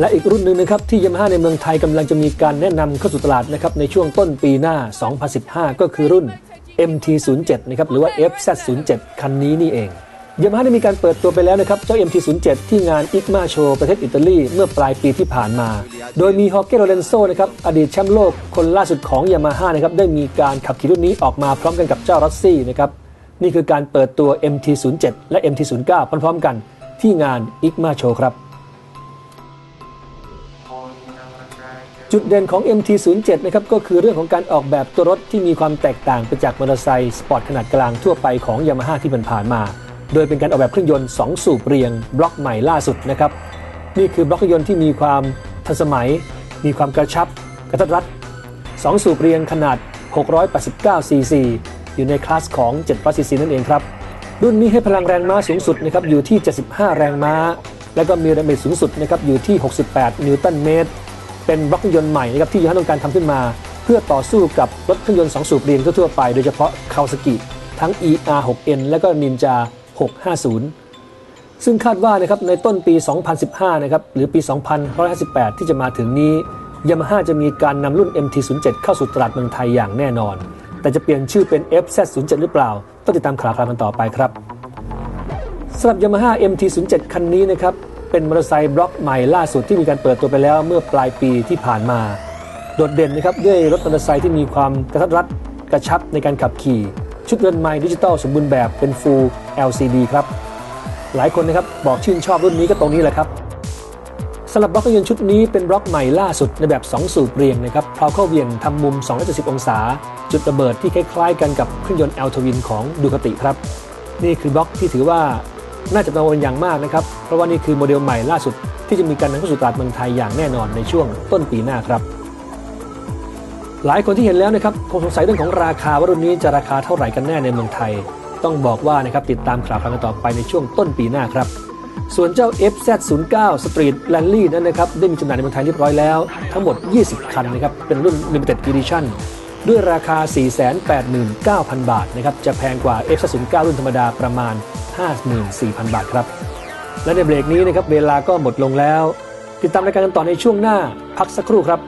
และอีกรุ่นหนึ่งนะครับที่ยามาฮ่าในเมืองไทยกำลังจะมีการแนะนำเข้าสู่ตลาดนะครับในช่วงต้นปีหน้า 2015 ก็คือรุ่น MT07 นะครับหรือว่า FZ07 คันนี้นี่เองยามาฮ่าได้มีการเปิดตัวไปแล้วนะครับเจ้า MT07 ที่งานอิกมาโชประเทศอิตาลีเมื่อปลายปีที่ผ่านมา โดยมีฮอ g เกโรเลนโซนะครับอดีตแชมป์โลกคนล่าสุดของยามาฮ่านะครับได้มีการขับขี่รุ่นนี้ออกมาพร้อมกันกับเจ้ารอสซี่นะครับนี่คือการเปิดตัว MT07 และ MT09 พร้อมๆ กันที่งานอิกมาโชครับ จุดเด่นของ MT07 นะครับก็คือเรื่องของการออกแบบตัวรถที่มีความแตกต่างไปจากมอเตอร์ไซค์สปอร์ตขนาดกลางทั่วไปของ Yamaha ที่ผ่านมา โดยเป็นการออกแบบเครื่องยนต์ 2 สูบเรียง บล็อกใหม่ล่าสุดนะครับนี่คือบล็อกเครื่องยนต์ที่มีความทันสมัย มีความกระชับ กระทัดรัด 2 สูบเรียงขนาด 689 ซีซีอยู่ในคลาสของ700ซีซีนั่นเองครับรุ่นนี้ให้พลังแรงม้าสูงสุดนะครับอยู่ที่ 75 แรงม้า แล้วก็มีแรงบิดสูงสุดนะครับอยู่ที่ 68 นิวตันเมตร เป็นบล็อกเครื่องยนต์ใหม่นะครับที่ยูฮันต้องการทำขึ้นมา เพื่อต่อสู้กับรถเครื่องยนต์ 2 สูบเรียงทั่วๆไป โดยเฉพาะคาวสกิทั้ง ER6N และก็ Ninja 650 ซึ่งคาดว่านะครับในต้นปี 2015 นะครับหรือปี 2558 ที่จะมาถึงนี้ยามาฮ่าจะมีการนำรุ่น MT07 เข้าสู่ตลาดเมืองไทยอย่างแน่นอน แต่จะเปลี่ยนชื่อเป็น FZ07 หรือเปล่า ต้องติดตามข่าวคราวกันต่อไปครับสำหรับ Yamaha MT07 คันนี้นะครับ เป็นมอเตอร์ไซค์บล็อกใหม่ล่าสุดที่มีการเปิดตัวไปแล้วเมื่อปลายปีที่ผ่านมา โดดเด่นนะครับด้วยรถมอเตอร์ไซค์ที่มีความกระทัดรัดกระชับในการขับขี่ ชุดเรือนไม้ดิจิตอลสมบูรณ์แบบเป็น Full LCD ครับ หลายคนนะครับบอกชื่นชอบรุ่นนี้ก็ตรงนี้แหละครับสำหรับบล็อกยนต์ชุดนี้เป็นบล็อกใหม่ล่าสุดในแบบ 2 สูบเรียงนะครับเพลาเข้าเวียงทำมุม 270 องศา จุดระเบิดที่คล้ายๆ กันกับเครื่องยนต์ L ทวินของดูคติครับ นี่คือบล็อกที่ถือว่า น่าจะกังวลอย่างมากนะครับ เพราะว่านี่คือโมเดลใหม่ล่าสุดที่จะมีการนำเข้าสู่ตลาดเมืองไทยอย่างแน่นอนในช่วงต้นปีหน้าครับ หลายคนที่เห็นแล้วนะครับคงสงสัยเรื่องของราคาว่ารุ่นนี้จะราคาเท่าไหร่กันแน่ในเมืองไทย ต้องบอกว่านะครับติดตามข่าวคราวกันต่อไปในช่วงต้นปีหน้าครับส่วนเจ้า FZ09 Street Rally นั้นนะครับได้มีจำหน่ายในเมืองไทยเรียบร้อยแล้ว ทั้งหมด 20 คันนะครับเป็นรุ่น Limited Edition ด้วยราคา 489,000 บาทนะครับจะแพงกว่า FZ09 รุ่นธรรมดาประมาณ54,000 บาทครับ และในเบรกนี้นะครับเวลาก็หมดลงแล้ว ติดตามรายการกันต่อในช่วงหน้าพักสักครู่ครับ